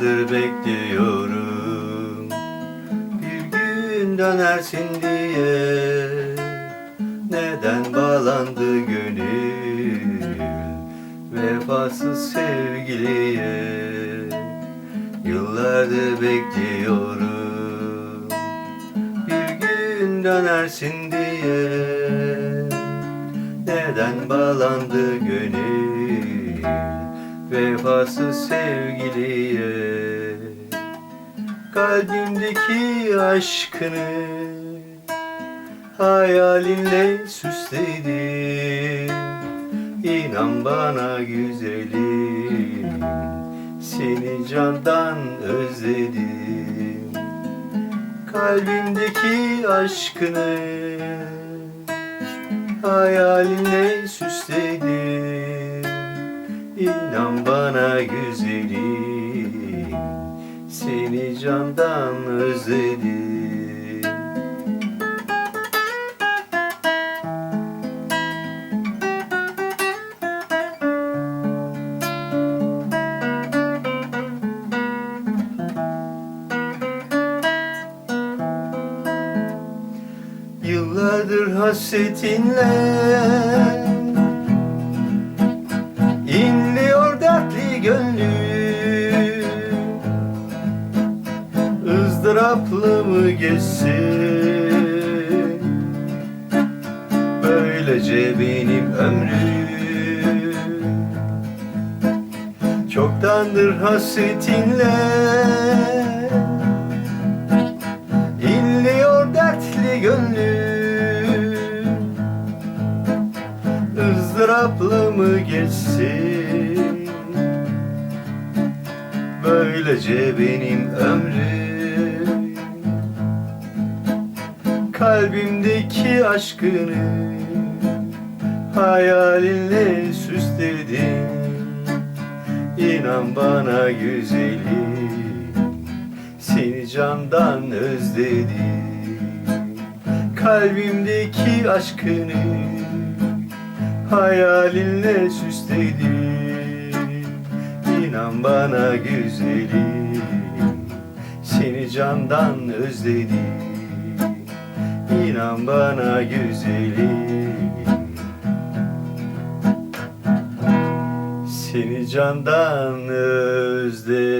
Yıllardır bekliyorum. Bir gün dönersin diye. Neden bağlandı gönül? Vefasız sevgiliye. Yıllardır bekliyorum. Bir gün dönersin diye. Neden bağlandı gönül Vefasız sevgiliye. Kalbimdeki aşkını Hayalinle süsledim. İnan bana güzelim Seni candan özledim. Kalbimdeki aşkını Hayalinle süsledim İnan bana güzelim Seni candan özledim. Yıllardır hasretinle gönlüm ızdıraplı mı geçsin? Böylece benim ömrüm Çoktandır hasretinle İnliyor dertli gönlüm. Izdıraplı mı geçsin Böylece benim ömrüm Kalbimdeki aşkını Hayalinle süsledim. İnan bana güzelim Seni candan özledim. Kalbimdeki aşkını Hayalinle süsledim İnan bana güzelim Seni candan özledim. İnan bana güzelim Seni candan özledim